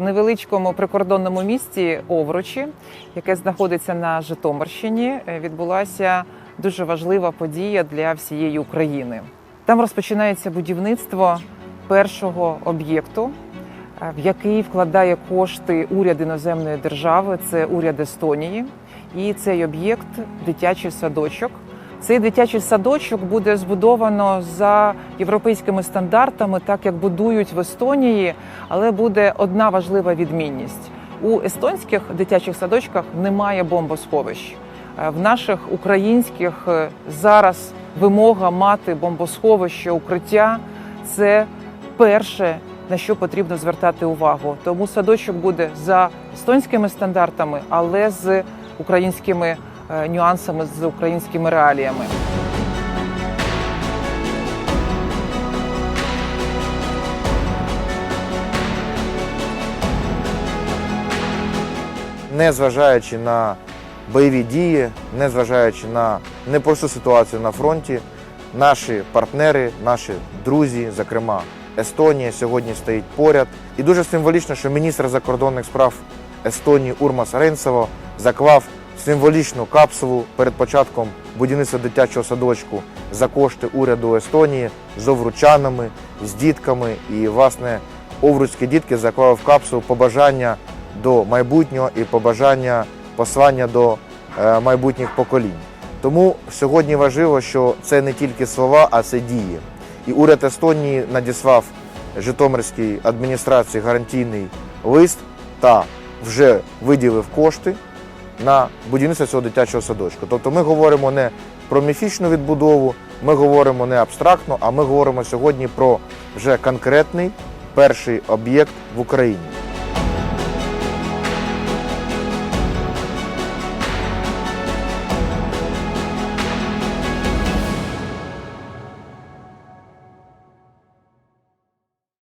невеличкому прикордонному місті Овручі, яке знаходиться на Житомирщині, е, відбулася дуже важлива подія для всієї України. Там розпочинається будівництво першого об'єкту, е, в який вкладає кошти уряд іноземної держави, це уряд Естонії. І цей об'єкт дитячий садочок. Цей дитячий садочок буде збудовано за європейськими стандартами, так як будують в Естонії, але буде одна важлива відмінність: у естонських дитячих садочках немає бомбосховищ. Е, В наших українських е, зараз вимога мати бомбосховище, укриття це перше, на що потрібно звертати увагу. Тому садочок буде за естонськими стандартами, але з українськими нюансами, з українськими реаліями. незважаючи на бойові дії, незважаючи на непросту ситуацію на фронті, наші партнери, наші друзі, зокрема Естонія, сьогодні стоїть поряд. І дуже символічно, що міністр закордонних справ Естонії Урмас Ренцево заклав символічну капсулу перед початком будівництва дитячого садочку за кошти уряду Естонії з овручанами, з дітками. І, власне, овруцькі дітки заклали в капсулу побажання до майбутнього і побажання послання до е, майбутніх поколінь. Тому сьогодні важливо, що це не тільки слова, а це дії. І уряд Естонії надіслав Житомирській адміністрації гарантійний лист та вже виділив кошти на будівництво цього дитячого садочку. Тобто ми говоримо не про міфічну відбудову, ми говоримо не абстрактно, а ми говоримо сьогодні про вже конкретний перший об'єкт в Україні.